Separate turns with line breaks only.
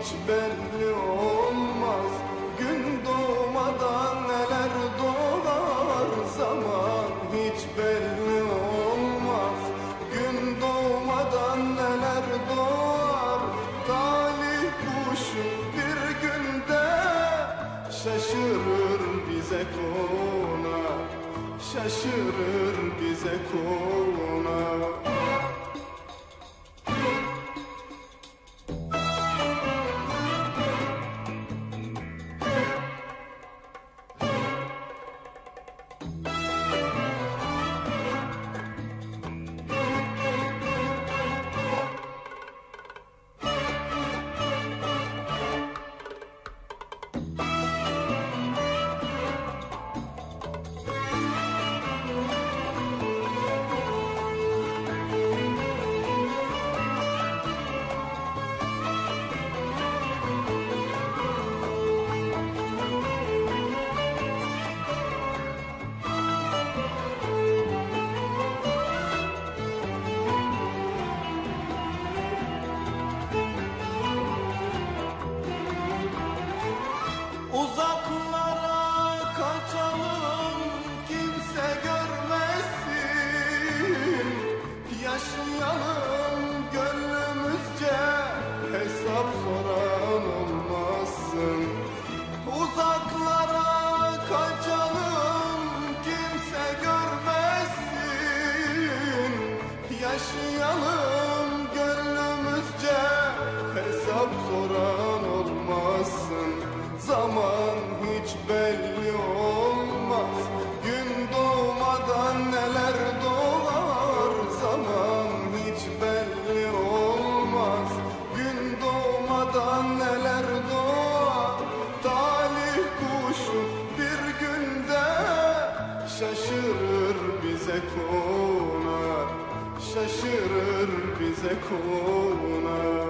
hiç belli olmaz. Gün doğmadan neler doğar Zaman. Hiç belli olmaz. Gün doğmadan neler doğar. Talih kuşu bir günde Şaşırır bize konar Şaşırır bize konar açalım kimse görmesin. Yaşayalım gönlümüzce hesap soran olmazsın Uzaklara kaçalım kimse görmesin. Yaşayalım konar Şaşırır bize konar